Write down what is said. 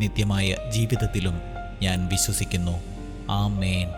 നിത്യമായ ജീവിതത്തിലും ഞാൻ വിശ്വസിക്കുന്നു. ആ ആമേൻ.